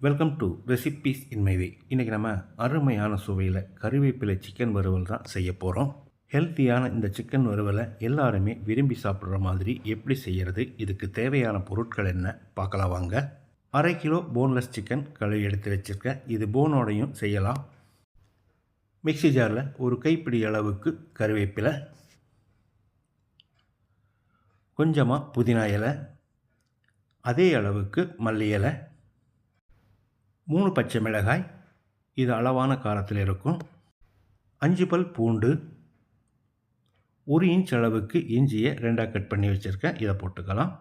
Welcome to recipes in my way இன்றைக்கி நம்ம அருமையான சுவையில் கருவேப்பிலை சிக்கன் வறுவல் தான் செய்ய போகிறோம் ஹெல்த்தியான இந்த சிக்கன் வறுவலை எல்லாருமே விரும்பி சாப்பிட்ற மாதிரி எப்படி செய்கிறது இதுக்கு தேவையான பொருட்கள் என்ன பார்க்கலாம் வாங்க. அரை கிலோ போன்லெஸ் சிக்கன் கழுவி எடுத்து வச்சுருக்கேன். இது போனோடையும் செய்யலாம். மிக்சி ஜாரில் ஒரு கைப்பிடி அளவுக்கு கருவேப்பிலை கொஞ்சமாக புதினா இலை அதே அளவுக்கு மல்லி இலை மூணு பச்சை மிளகாய் இது அளவான காரத்தில் இருக்கும். அஞ்சு பல் பூண்டு ஒரு இன்ச் அளவுக்கு இஞ்சியை ரெண்டாக கட் பண்ணி வச்சுருக்கேன். இதை போட்டுக்கலாம்.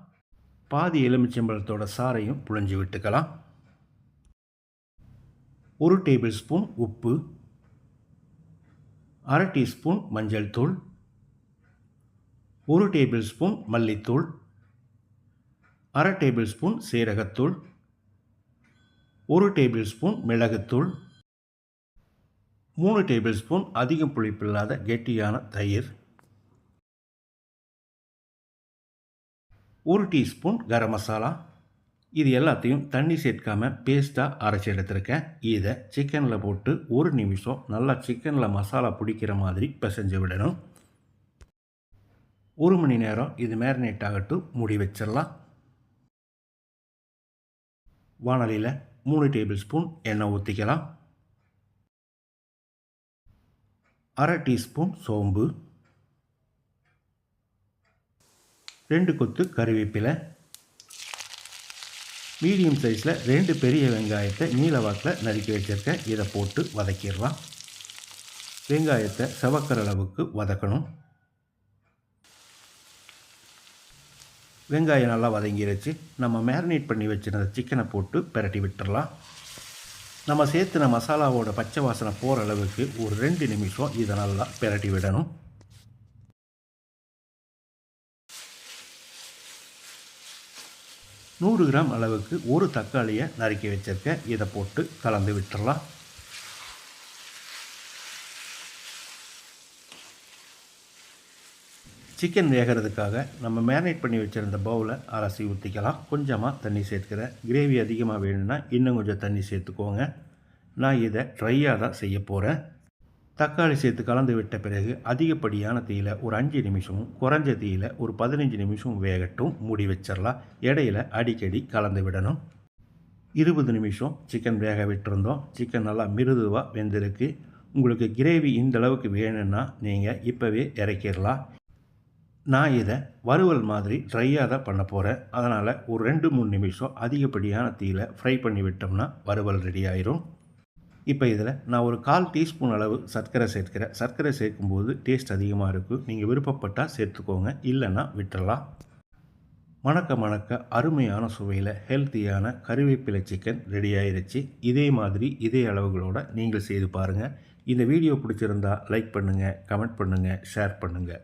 பாதி எலுமிச்சம்பழத்தோட சாறையும் புழிஞ்சு விட்டுக்கலாம். ஒரு டேபிள் ஸ்பூன் உப்பு அரை டீஸ்பூன் மஞ்சள் தூள் ஒரு டேபிள் ஸ்பூன் மல்லித்தூள் அரை டேபிள் ஸ்பூன் சீரகத்தூள் ஒரு டேபிள் ஸ்பூன் மிளகுத்தூள் மூணு டேபிள் ஸ்பூன் அதிகம் புளிப்பில்லாத கெட்டியான தயிர் ஒரு டீஸ்பூன் கரம் மசாலா. இது எல்லாத்தையும் தண்ணி சேர்க்காம பேஸ்ட்டாக அரைச்சி எடுத்திருக்கேன். இதை சிக்கனில் போட்டு ஒரு நிமிஷம் நல்லா சிக்கனில் மசாலா பிடிக்கிற மாதிரி பிசைஞ்சு விடணும். ஒரு மணி நேரம் இது மேரினேட் ஆகட்டும் மூடி வச்சிடலாம். வானலியில் மூணு டேபிள் ஸ்பூன் எண்ணெய் ஊற்றிக்கலாம் அரை டீஸ்பூன் சோம்பு. ரெண்டு கொத்து கருவேப்பிலை. மீடியம் சைஸில் ரெண்டு பெரிய வெங்காயத்தை நீல வாக்கில் நறுக்கி வச்சுருக்கேன். இதை போட்டு வதக்கிடலாம். வெங்காயத்தை செவக்கிற அளவுக்கு வதக்கணும். வெங்காயம் நல்லா வதங்கிடுச்சு நம்ம மேரினேட் பண்ணி வச்சுருந்த சிக்கனை போட்டு பிரட்டி விட்டுடலாம் நம்ம சேர்த்துன மசாலாவோட பச்சை வாசனை போகிற அளவுக்கு ஒரு ரெண்டு நிமிஷம் இதை நல்லா பிரட்டி விடணும். நூறு கிராம் அளவுக்கு ஒரு தக்காளியை நறுக்கி வச்சுருக்கேன். இதை போட்டு கலந்து விட்டுறலாம். சிக்கன் வேகிறதுக்காக நம்ம மேரினேட் பண்ணி வச்சுருந்த பவுலை அலசி ஊற்றிக்கலாம் கொஞ்சமாக தண்ணி சேர்த்துக்கிறேன் கிரேவி அதிகமாக வேணும்னா இன்னும் கொஞ்சம் தண்ணி சேர்த்துக்கோங்க. நான் இதை ட்ரையாக தான் செய்ய போகிறேன் தக்காளி சேர்த்து கலந்து விட்ட பிறகு அதிகப்படியான தீயில் ஒரு அஞ்சு நிமிஷமும் குறைஞ்ச தீயில் ஒரு பதினஞ்சு நிமிஷம் வேகட்டும். மூடி வச்சிடலாம். இடையில அடிக்கடி கலந்து விடணும். இருபது நிமிஷம் சிக்கன் வேக விட்டுருந்தோம். சிக்கன் நல்லா மிருதுவாக வெந்திருக்கு. உங்களுக்கு கிரேவி இந்த அளவுக்கு வேணும்னா நீங்கள் இப்போவே இறக்கிடலாம். நான் இதை வறுவல் மாதிரி ட்ரையாக தான் பண்ண போகிறேன் அதனால் ஒரு ரெண்டு மூணு நிமிஷம் அதிகப்படியான தீயில் ஃப்ரை பண்ணி விட்டோம்னா வறுவல் ரெடி ஆயிரும். இப்போ இதில் நான் ஒரு கால் டீஸ்பூன் அளவு சர்க்கரை சேர்க்கிறேன். சர்க்கரை சேர்க்கும்போது டேஸ்ட் அதிகமாக இருக்கும் நீங்கள் விருப்பப்பட்டால் சேர்த்துக்கோங்க. இல்லைன்னா விட்டுறலாம். மணக்க மணக்க அருமையான சுவையில் ஹெல்த்தியான கருவேப்பிலை சிக்கன் ரெடி ஆயிருச்சு. இதே மாதிரி இதே அளவுகளோடு நீங்கள் செய்து பாருங்கள் இந்த வீடியோ பிடிச்சிருந்தா லைக் பண்ணுங்கள் கமெண்ட் பண்ணுங்கள் ஷேர் பண்ணுங்கள்